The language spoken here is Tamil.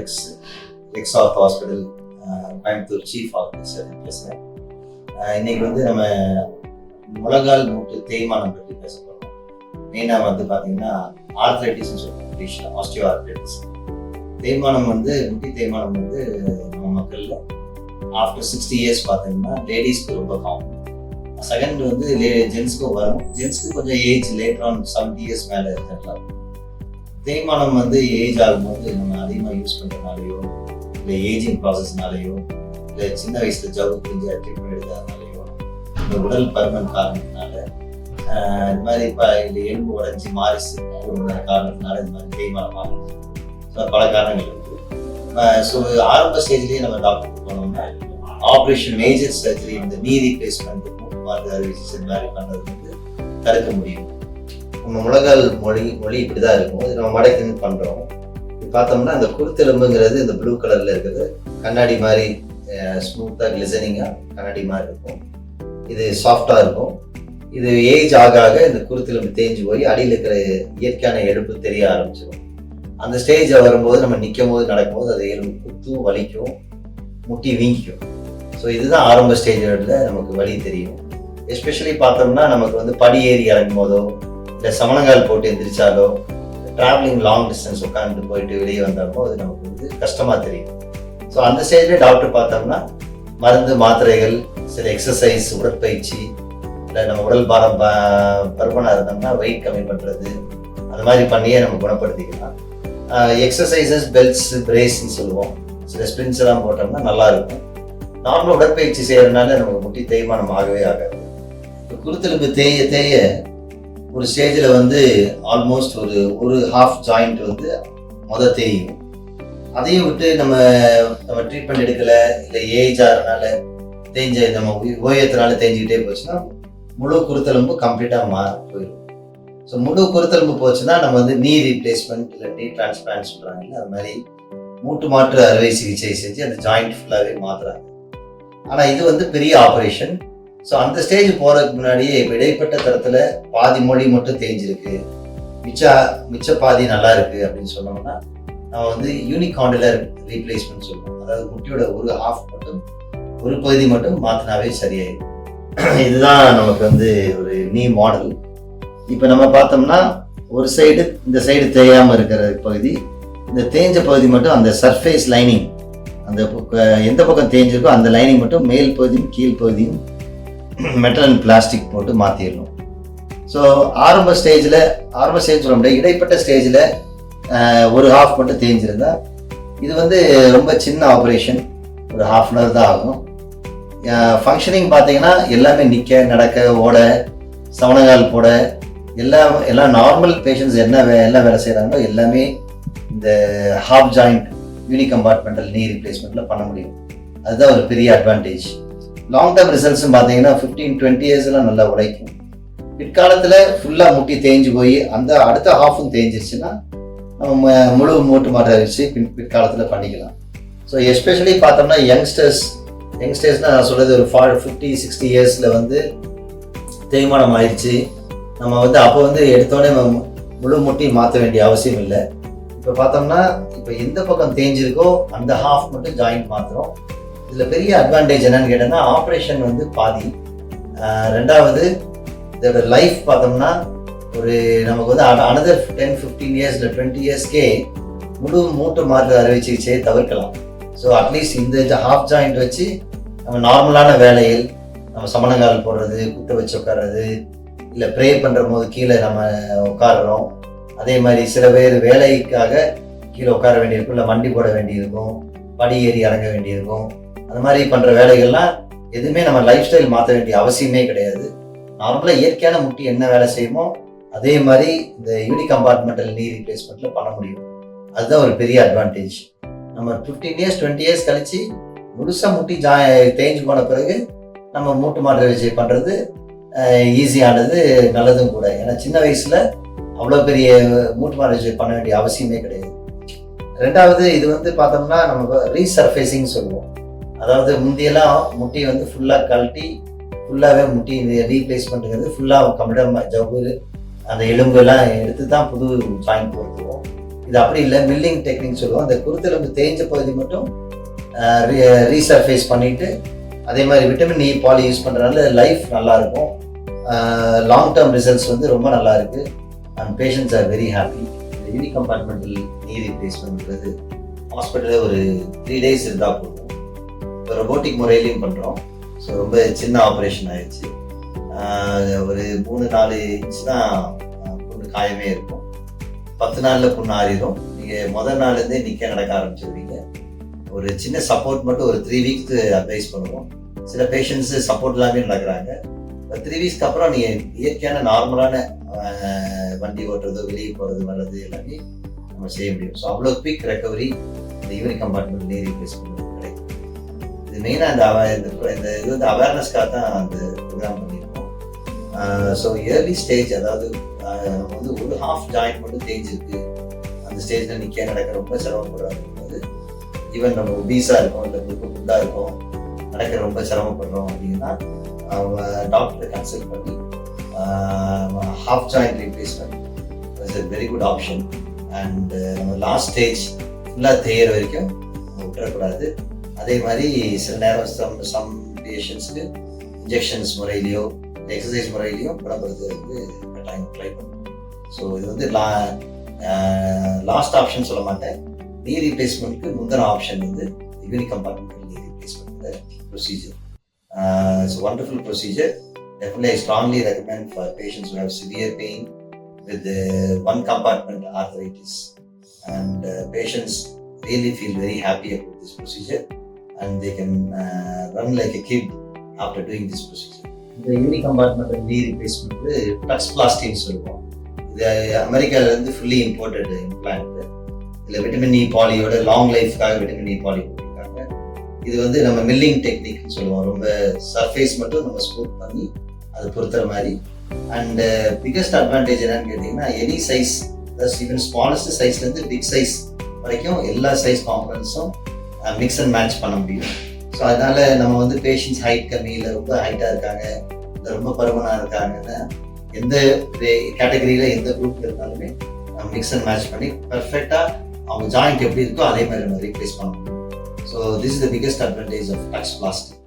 Ex Rex of hospital Coimbatore chief officer பேசுகிறேன் இன்னைக்கு வந்து நம்ம முழங்கால் மூட்டு தேய்மானம் பற்றி பேச போகிறோம் மெயினாக வந்து பார்த்தீங்கன்னா ஆர்த்ரைட்டிஸ்னு சொல்லுவோம் இங்கிலீஷில் ஆஸ்டியோ ஆர்த்ரைட்டிஸ் தேய்மானம் வந்து முட்டி தேய்மானம் வந்து நம்ம மக்களில் ஆஃப்டர் சிக்ஸ்டி இயர்ஸ் பார்த்தீங்கன்னா லேடிஸ்க்கு ரொம்ப காமன் செகண்ட் வந்து லே ஜென்ஸ்க்கும் வரும். ஜென்ஸ்க்கு கொஞ்சம் age later on seventy years மேலே இருக்கலாம். தேய்மானம் வந்து ஏஜ் ஆகும்போது நம்ம அதிகமாக யூஸ் பண்ணுறதுனாலையோ இல்லை ஏஜிங் ப்ராசஸ்னாலேயோ இல்லை சின்ன வயசில் ஜவு பிரிஞ்சு ட்ரீட்மெண்ட் எடுத்ததுனாலையோ இந்த உடல் பருமன் காரணத்தினால இந்த மாதிரி இப்போ இல்லை எலும்பு உடஞ்சி மாறிச்சு காரணத்தினால இந்த மாதிரி தேய்மானம் ஆகும் ஸோ பல காரணங்கள் இருக்குது ஸோ ஆரம்ப ஸ்டேஜ்லேயே நம்ம டாக்டர் போனோம்னா ஆப்ரேஷன் மேஜர் சர்ஜரி இந்த நீ ரீப்ளேஸ்மெண்ட் மாற்று அறுவை சிகிச்சை இந்த மாதிரி பண்ணுறது வந்து தடுக்க முடியும். நம்ம முழங்கால் மொழி மொழி இப்படி தான் இருக்கும். இது நம்ம மடக்கின்னு பண்ணுறோம் பார்த்தோம்னா அந்த குருத்தெலும்புங்கிறது இந்த ப்ளூ கலரில் இருக்குது. கண்ணாடி மாதிரி ஸ்மூத்தாக கிளிசனிங்காக கண்ணாடி மாதிரி இருக்கும். இது சாஃப்டாக இருக்கும். இது ஏஜ் ஆக ஆக இந்த குருத்தெலும்பு தேஞ்சு போய் அடியில் இருக்கிற இயற்கையான எடுப்பு தெரிய ஆரம்பிச்சிடும் அந்த ஸ்டேஜ் வரும்போது நம்ம நிற்கும் போது நடக்கும்போது அது எலும்பு குத்தும் வலிக்கும் முட்டி வீங்கிக்கும். ஸோ இதுதான் ஆரம்ப ஸ்டேஜில் நமக்கு வலி தெரியும். எஸ்பெஷலி பார்த்தோம்னா நமக்கு வந்து படி ஏறி இறங்கும் போதோ இல்லை சமணங்கால் போட்டு எந்திரிச்சாலோ ட்ராவலிங் லாங் டிஸ்டன்ஸ் உட்காந்து போயிட்டு வெளியே வந்தாலோ அது நமக்கு வந்து கஷ்டமாக தெரியும். ஸோ அந்த ஸ்டேஜ்லேயே டாக்டர் பார்த்தோம்னா மருந்து மாத்திரைகள் சில எக்ஸசைஸ் உடற்பயிற்சி இல்லை நம்ம உடல் பாரம் ப- பருமனாக இருந்தோம்னா வெயிட் கம்மி பண்ணுறது அந்த மாதிரி பண்ணியே நம்ம குணப்படுத்திக்கலாம். எக்ஸசைசஸ் பெல்ட்ஸ் பிரேஸ்ன்னு சொல்லுவோம். சில ஸ்பிரின்ஸ் எல்லாம் போட்டோம்னா நல்லா இருக்கும். நார்மலாக உடற்பயிற்சி செய்யறதுனால நமக்கு முட்டி தேய்மானம் ஆகவே ஆகாது. குருத்தெலும்பு தேய தேய ஒரு ஸ்டேஜில் வந்து ஆல்மோஸ்ட் ஒரு ஒரு ஹாஃப் ஜாயிண்ட் வந்து முத தெரியும். அதையும் விட்டு நம்ம நம்ம ட்ரீட்மெண்ட் எடுக்கலை இல்லை ஏஜ் ஆகிறனால தேஞ்ச நம்ம ஓயத்தினால தேஞ்சிக்கிட்டே போச்சுன்னா முழு குருத்தெலும்பு கம்ப்ளீட்டாக மாறி போயிடும். ஸோ முழு குருத்தெலும்பு போச்சுன்னா நம்ம வந்து நீ ரீப்ளேஸ்மெண்ட் இல்லை நீ டிரான்ஸ்பிளான்ட் சொல்கிறாங்கல்ல அது மாதிரி மூட்டு மாற்று அறுவை சிகிச்சை செஞ்சு அந்த ஜாயிண்ட் ஃபுல்லாகவே மாற்றுறாங்க ஆனால் இது வந்து பெரிய ஆப்ரேஷன் ஸோ அந்த ஸ்டேஜ் போகிறதுக்கு முன்னாடியே இப்போ இடைப்பட்ட தரத்தில் பாதி மொழி மட்டும் தேஞ்சிருக்கு. மிச்ச மிச்ச பாதி நல்லா இருக்கு அப்படின்னு சொன்னோம்னா நம்ம வந்து யூனிகாண்டுலர் ரீப்ளேஸ்மெண்ட் சொல்லுவோம். அதாவது குட்டியோட ஒரு ஹாஃப் மட்டும் ஒரு பகுதி மட்டும் மாற்றினாவே சரியாயிடும் இதுதான் நமக்கு வந்து ஒரு நீ மாடல் இப்போ நம்ம பார்த்தோம்னா ஒரு சைடு இந்த சைடு தேயாமல் இருக்கிற பகுதி இந்த தேஞ்ச பகுதி மட்டும் அந்த சர்ஃபேஸ் லைனிங் அந்த எந்த பக்கம் தேஞ்சிருக்கோ அந்த லைனிங் மட்டும் மேல் பகுதியும் கீழ் பகுதியும் மெட்டல் அண்ட் பிளாஸ்டிக் போட்டு மாற்றிடணும் ஸோ ஆரம்ப ஸ்டேஜில் ஆரம்ப ஸ்டேஜ் சொல்ல முடியாது இடைப்பட்ட ஸ்டேஜில் ஒரு ஹாஃப் மட்டும் தேஞ்சிருந்தா இது வந்து ரொம்ப சின்ன ஆப்ரேஷன் ஒரு ஹாஃப் அன் ஹவர் தான் ஆகும். ஃபங்க்ஷனிங் பார்த்தீங்கன்னா எல்லாமே நிற்க நடக்க ஓட சவணங்கால் போட எல்லா எல்லா நார்மல் பேஷண்ட்ஸ் என்ன வே என்ன வேலை செய்கிறாங்களோ எல்லாமே இந்த ஹாஃப் ஜாயிண்ட் யூனி கம்பார்ட்மெண்டல் நீ ரீப்ளேஸ்மெண்ட்டில் பண்ண முடியும். அதுதான் ஒரு பெரிய அட்வான்டேஜ் லாங் டேர்ம் ரிசல்ட்ஸும் பார்த்தீங்கன்னா ஃபிஃப்டீன் டுவெண்ட்டி இயர்ஸ்லாம் நல்லா உழைக்கும். பிற்காலத்தில் ஃபுல்லாக முட்டி தேஞ்சு போய் அந்த அடுத்த ஹாஃபும் தேஞ்சிருச்சுன்னா நம்ம முழு மூட்டு மாற்ற வச்சு பின் பிற்காலத்தில் பண்ணிக்கலாம். ஸோ எஸ்பெஷலி பார்த்தோம்னா யங்ஸ்டர்ஸ் யங்ஸ்டர்ஸ்னால் நான் சொல்கிறது ஒரு ஃபா ஃபிஃப்டி சிக்ஸ்டி இயர்ஸில் வந்து தேய்மானம் ஆயிடுச்சு. நம்ம வந்து அப்போ வந்து எடுத்தோடனே மு- முழு முட்டி மாற்ற வேண்டிய அவசியம் இல்லை. இப்போ பார்த்தோம்னா இப்போ எந்த பக்கம் தேஞ்சிருக்கோ அந்த ஹாஃப் மட்டும் ஜாயிண்ட் மாற்றுறோம் இதில் பெரிய அட்வான்டேஜ் என்னன்னு கேட்டோம்னா ஆப்ரேஷன் வந்து பாதி. ரெண்டாவது இதோட லைஃப் பார்த்தோம்னா ஒரு நமக்கு வந்து அனதர் டென் ஃபிஃப்டீன் இயர்ஸ் இல்லை டுவெண்ட்டி இயர்ஸ்க்கே முழு மூட்டு மாற்று அறுவை சிகிச்சையை தவிர்க்கலாம் ஸோ அட்லீஸ்ட் இந்த ஹாஃப் ஜாயிண்ட் வச்சு நம்ம நார்மலான வேலைகள் நம்ம சமணங்கால் போடுறது குட்டை வச்சு உட்கார்றது இல்லை ப்ரே பண்ணுற போது கீழே நம்ம உட்காடுறோம் அதே மாதிரி சில பேர் வேலைக்காக கீழே உட்கார வேண்டியிருக்கும் இல்லை வண்டி போட வேண்டியிருக்கும் படி ஏறி இறங்க வேண்டியிருக்கும். அந்த மாதிரி பண்ணுற வேலைகள்லாம் எதுவுமே நம்ம லைஃப் ஸ்டைல் மாற்ற வேண்டிய அவசியமே கிடையாது. நார்மலாக இயற்கையான முட்டி என்ன வேலை செய்யுமோ அதே மாதிரி இந்த யூனி கம்பார்ட்மெண்டல் நீ ரீப்ளேஸ்மெண்ட்டில் பண்ண முடியும். அதுதான் ஒரு பெரிய அட்வான்டேஜ் நம்ம ஃபிஃப்டீன் இயர்ஸ் டுவெண்ட்டி இயர்ஸ் கழிச்சு முழுசாக முட்டி ஜா தேஞ்சு போன பிறகு நம்ம மூட்டு மாற்ற வச்சு பண்ணுறது ஈஸியானது நல்லதும் கூட. ஏன்னா சின்ன வயசில் அவ்வளோ பெரிய மூட்டு மாற்ற விஜய் பண்ண வேண்டிய அவசியமே கிடையாது. ரெண்டாவது இது வந்து பார்த்தோம்னா நம்ம ரீசர்ஃபேஸிங் சொல்லுவோம். அதாவது முந்தியெல்லாம் முட்டியை வந்து ஃபுல்லாக கழட்டி ஃபுல்லாகவே முட்டி ரீப்ளேஸ்மெண்ட்டுங்கிறது ஃபுல்லாக கம்ப்ளீட்டாக ஜவ்வு அந்த எலும்பெல்லாம் எடுத்து தான் புது ஜாயின் பொருத்துவோம் இது அப்படி இல்லை மில்லிங் டெக்னிக் சொல்லுவோம். அந்த குருத்தெலும்பு தேஞ்ச பகுதி மட்டும் ரீசர்ஃபேஸ் பண்ணிவிட்டு அதே மாதிரி விட்டமின் இ பாலி யூஸ் பண்ணுறதுனால லைஃப் நல்லா இருக்கும் லாங் டேர்ம் ரிசல்ட்ஸ் வந்து ரொம்ப நல்லா இருக்குது and patients are very happy இந்த யூனி கம்பார்ட்மெண்டல் நீ ரீப்ளேஸ்மெண்ட்ன்றது ஹாஸ்பிட்டலில் ஒரு த்ரீ டேஸ் இருந்தால் போதும். இப்போ ரொபோட்டிக் முறையிலையும் பண்ணுறோம் ஸோ ரொம்ப சின்ன ஆப்ரேஷன் ஆயிடுச்சு. ஒரு மூணு நாலு இன்ச் தான் புண்ணு காயமே இருக்கும். பத்து நாளில் புண்ணு ஆறிடும் நீங்கள் முதல் நாள்லேருந்தே நிற்க நடக்க ஆரம்பிச்சிருவீங்க. ஒரு சின்ன சப்போர்ட் மட்டும் ஒரு த்ரீ வீக்ஸ் அட்வைஸ் பண்ணுவோம். சில பேஷண்ட்ஸ் சப்போர்ட் இல்லாமே நடக்கிறாங்க. த்ரீ வீக்ஸ்க்கு அப்புறம் நீங்கள் இயற்கையான நார்மலான வண்டி ஓட்டுறதோ வெளியே போகிறது வர்றது எல்லாமே நம்ம செய்ய முடியும். ஸோ அவ்வளோ குவிக் ரெக்கவரி இந்த யூனிக் கம்பார்ட்மெண்ட் நீ ரீப்ளேஸ்மெண்ட் இது மெயினாக இந்த அவ- இந்த இந்த இது வந்து அவேர்னஸ்க்காக தான் அந்த ப்ரோக்ராம் பண்ணியிருக்கோம். ஸோ இயர்லி ஸ்டேஜ் அதாவது வந்து ஒரு ஹாஃப் ஜாயிண்ட் மட்டும் தேஞ்சிருக்கு. அந்த ஸ்டேஜில் நிற்க நடக்க ரொம்ப சிரமப்படுறாங்க ஈவன் நம்ம ஒபீஸாக இருக்கோம் இல்லை ரொம்ப குண்டாக இருக்கோம் நடக்க ரொம்ப சிரமப்படுறோம் அப்படின்னா அவங்க டாக்டரை கன்சல்ட் பண்ணி half joint replacement is a very good option and நம்ம லாஸ்ட் ஸ்டேஜ் ஃபுல்லாக தேயிற வரைக்கும் விட்டுறக்கூடாது. அதே மாதிரி சில நேரம் சம் சம் பேஷண்ட்ஸ்க்கு இன்ஜெக்ஷன்ஸ் முறையிலையோ எக்ஸசைஸ் முறையிலையும் வந்து கட்டாயம் ட்ரை பண்ணணும் ஸோ இது வந்து லா லாஸ்ட் ஆப்ஷன் சொல்ல மாட்டேன். நீ ரீப்ளேஸ்மெண்ட்க்கு முந்தின ஆப்ஷன் வந்து unique compartment knee replacement procedure it's wonderful procedure definitely I strongly recommend for patients how severe pain pain with uh, one compartment arthritis. And uh, patients really feel very happy about this procedure. And they can uh, run like a kid after doing this procedure. இந்த யூனி கம்பார்ட்மெண்ட் நீ ரீப்ளேஸ்மெண்ட் டக்ஸ் பிளாஸ்டின்னு சொல்லுவோம். இது அமெரிக்காவிலேருந்து ஃபுல்லி இம்போர்ட்டட் இம்ப்ளான்ட் இதில் விட்டமின் இ பாலியோட லாங் லைஃப்க்காக விட்டமின் இ பாலி போட்டிருக்காங்க. இது வந்து நம்ம மில்லிங் டெக்னிக்னு சொல்லுவோம். ரொம்ப சர்ஃபேஸ் மட்டும் நம்ம ஸ்மூத் பண்ணி அது பொறுத்துற மாதிரி. அண்ட் பிக்கஸ்ட் அட்வான்டேஜ் என்னன்னு கேட்டிங்கன்னா any size plus even smallest சைஸ்லேருந்து big size வரைக்கும் எல்லா சைஸ் காம்பனன்ஸும் மிக்ஸ் அண்ட் மேட்ச் பண்ண முடியும். ஸோ அதனால நம்ம வந்து பேஷண்ட்ஸ் ஹைட் கம்மி இல்லை ரொம்ப ஹைட்டாக இருக்காங்க இல்லை ரொம்ப பருமனாக இருக்காங்கன்னா எந்த கேட்டகரியில் எந்த குரூப் இருந்தாலுமே நம்ம மிக்ஸ் அண்ட் மேட்ச் பண்ணி பர்ஃபெக்டாக அவங்க ஜாயிண்ட் எப்படி இருக்கோ அதே மாதிரி நம்ம ரீப்ளேஸ் பண்ண முடியும். So this is the biggest advantage of touch plastic